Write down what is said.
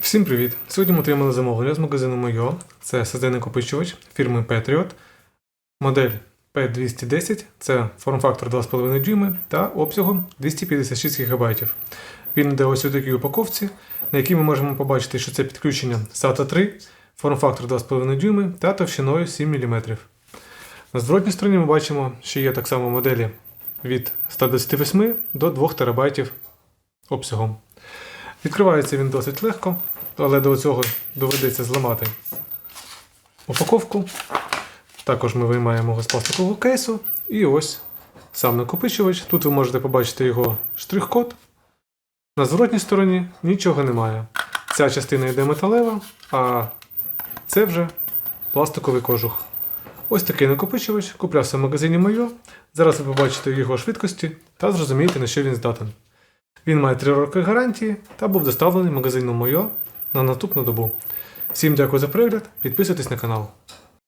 Всім привіт! Сьогодні ми отримали замовлення з магазину Мойо. Це SSD накопичувач фірми Patriot. Модель P210 це форм-фактор 2,5 дюйми та обсягом 256 ГБ. Він йде ось у такій упаковці, на якій ми можемо побачити, що це підключення SATA 3, форм-фактор 2,5 дюйми та товщиною 7 мм. На зворотній стороні ми бачимо, що є так само моделі від 128 до 2 ТБ обсягом. Відкривається він досить легко, але до цього доведеться зламати упаковку. Також ми виймаємо його з пластикового кейсу. І ось сам накопичувач. Тут ви можете побачити його штрих-код. На зворотній стороні нічого немає. Ця частина йде металева, а це вже пластиковий кожух. Ось такий накопичувач куплявся в магазині Майо. Зараз ви побачите його швидкості та зрозумієте, на що він здатен. Він має 3 роки гарантії та був доставлений магазином Мойо на наступну добу. Всім дякую за перегляд, підписуйтесь на канал.